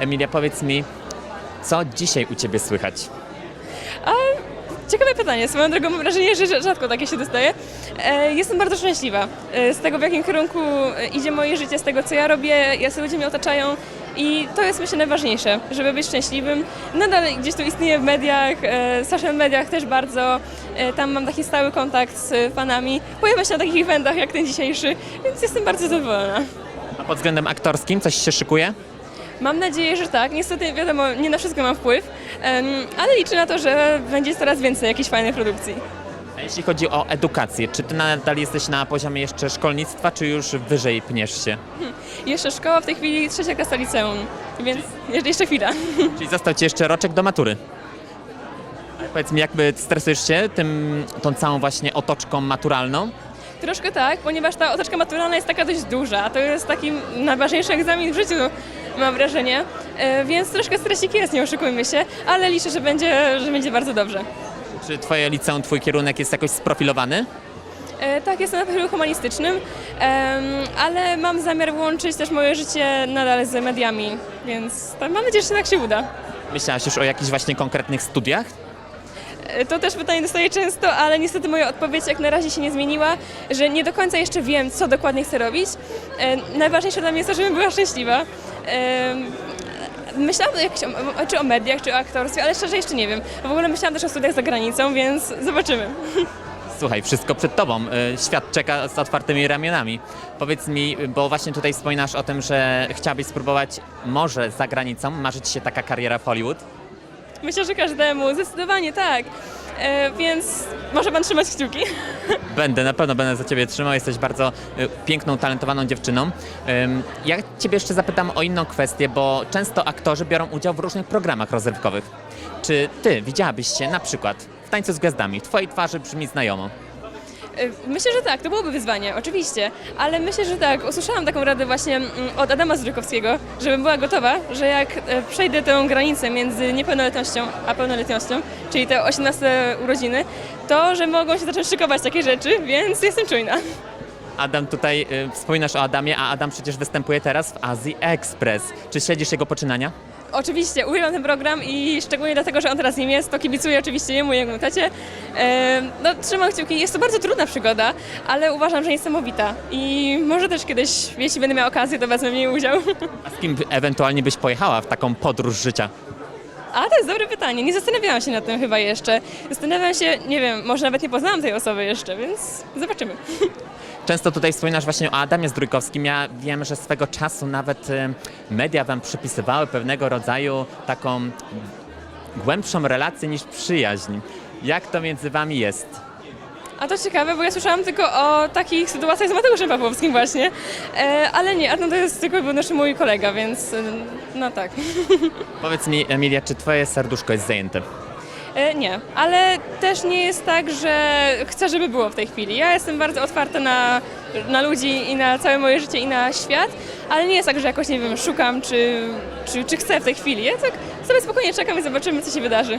Emilia, powiedz mi, co dzisiaj u Ciebie słychać? Ciekawe pytanie. Swoją drogą mam wrażenie, że rzadko takie się dostaje. E, jestem bardzo szczęśliwa e, z tego, w jakim kierunku e, idzie moje życie, z tego, co ja robię, jak ludzie mnie otaczają. I to jest myślę najważniejsze, żeby być szczęśliwym. Nadal gdzieś tu istnieje w mediach, e, social mediach też bardzo. E, tam mam taki stały kontakt z fanami. Pojawia się na takich eventach jak ten dzisiejszy, więc jestem bardzo zadowolona. A pod względem aktorskim coś się szykuje? Mam nadzieję, że tak. Niestety, wiadomo, nie na wszystko mam wpływ, ale liczę na to, że będzie coraz więcej jakichś fajnych produkcji. A jeśli chodzi o edukację, czy Ty nadal jesteś na poziomie jeszcze szkolnictwa, czy już wyżej pniesz się? Jeszcze szkoła, w tej chwili trzecia klasa liceum, więc jeszcze- chwila. Czyli został Ci jeszcze roczek do matury. Powiedz mi, jakby stresujesz się tym, tą całą właśnie otoczką maturalną? Troszkę tak, ponieważ ta otoczka maturalna jest taka dość duża. To jest taki najważniejszy egzamin w życiu, mam wrażenie. E, Więc troszkę stresik jest, nie oszukujmy się, ale liczę, że będzie, że będzie bardzo dobrze. Czy Twoje liceum, Twój kierunek jest jakoś sprofilowany? E, Tak, jestem na profilu humanistycznym, ale mam zamiar łączyć też moje życie nadal z mediami, więc mam nadzieję, że tak się uda. Myślałaś już o jakichś właśnie konkretnych studiach? E, To też pytanie dostaję często, ale niestety moja odpowiedź jak na razie się nie zmieniła, że nie do końca jeszcze wiem, co dokładnie chcę robić. Najważniejsze dla mnie jest to, żebym była szczęśliwa. E, Myślałam o, czy o mediach, czy o aktorstwie, ale szczerze jeszcze nie wiem. W ogóle myślałam też o studiach za granicą, więc zobaczymy. Słuchaj, wszystko przed tobą. Y, Świat czeka z otwartymi ramionami. Powiedz mi, bo właśnie tutaj wspominasz o tym, że chciałabyś spróbować może za granicą, marzy ci się taka kariera w Hollywood? Myślę, że każdemu, zdecydowanie tak. E, Więc może pan trzymać kciuki. Będę, na pewno będę za ciebie trzymał. Jesteś bardzo y, piękną, talentowaną dziewczyną. Ja ciebie jeszcze zapytam o inną kwestię, bo często aktorzy biorą udział w różnych programach rozrywkowych. Czy ty widziałabyś się na przykład w Tańcu z Gwiazdami? W twojej twarzy brzmi znajomo. E, Myślę, że tak, to byłoby wyzwanie, oczywiście, ale myślę, że tak. Usłyszałam taką radę właśnie mm, od Adama Zdrykowskiego, żebym była gotowa, że jak e, przejdę tę granicę między niepełnoletnością a pełnoletnością, czyli te 18 urodziny, to że mogą się zacząć szykować takie rzeczy, więc jestem czujna. Adam, tutaj y, wspominasz o Adamie, a Adam przecież występuje teraz w Azji Express. Czy śledzisz jego poczynania? Oczywiście, uwielbiam ten program i szczególnie dlatego, że on teraz nim jest, to kibicuję oczywiście jemu i jego tacie. E, no, trzymam kciuki. Jest to bardzo trudna przygoda, ale uważam, że niesamowita. I może też kiedyś, jeśli będę miała okazję, to wezmę w niej udział. A z kim ewentualnie byś pojechała w taką podróż życia? A, to jest dobre pytanie. Nie zastanawiałam się nad tym chyba jeszcze. Zastanawiam się, nie wiem, może nawet nie poznałam tej osoby jeszcze, więc zobaczymy. Często tutaj wspominasz właśnie o Adamie Zdrójkowskim. Ja wiem, że swego czasu nawet y, media wam przypisywały pewnego rodzaju taką głębszą relację niż przyjaźń. Jak to między wami jest? A to ciekawe, bo ja słyszałam tylko o takich sytuacjach z Mateuszem Pawłowskim właśnie. E, ale nie, Adam to jest tylko wyłącznie mój kolega, więc e, no tak. Powiedz mi, Emilia, czy twoje serduszko jest zajęte? E, nie, ale też nie jest tak, że chcę, żeby było w tej chwili. Ja jestem bardzo otwarta na, na ludzi i na całe moje życie i na świat, ale nie jest tak, że jakoś, nie wiem, szukam czy, czy, czy chcę w tej chwili. Ja tak sobie spokojnie czekam i zobaczymy, co się wydarzy.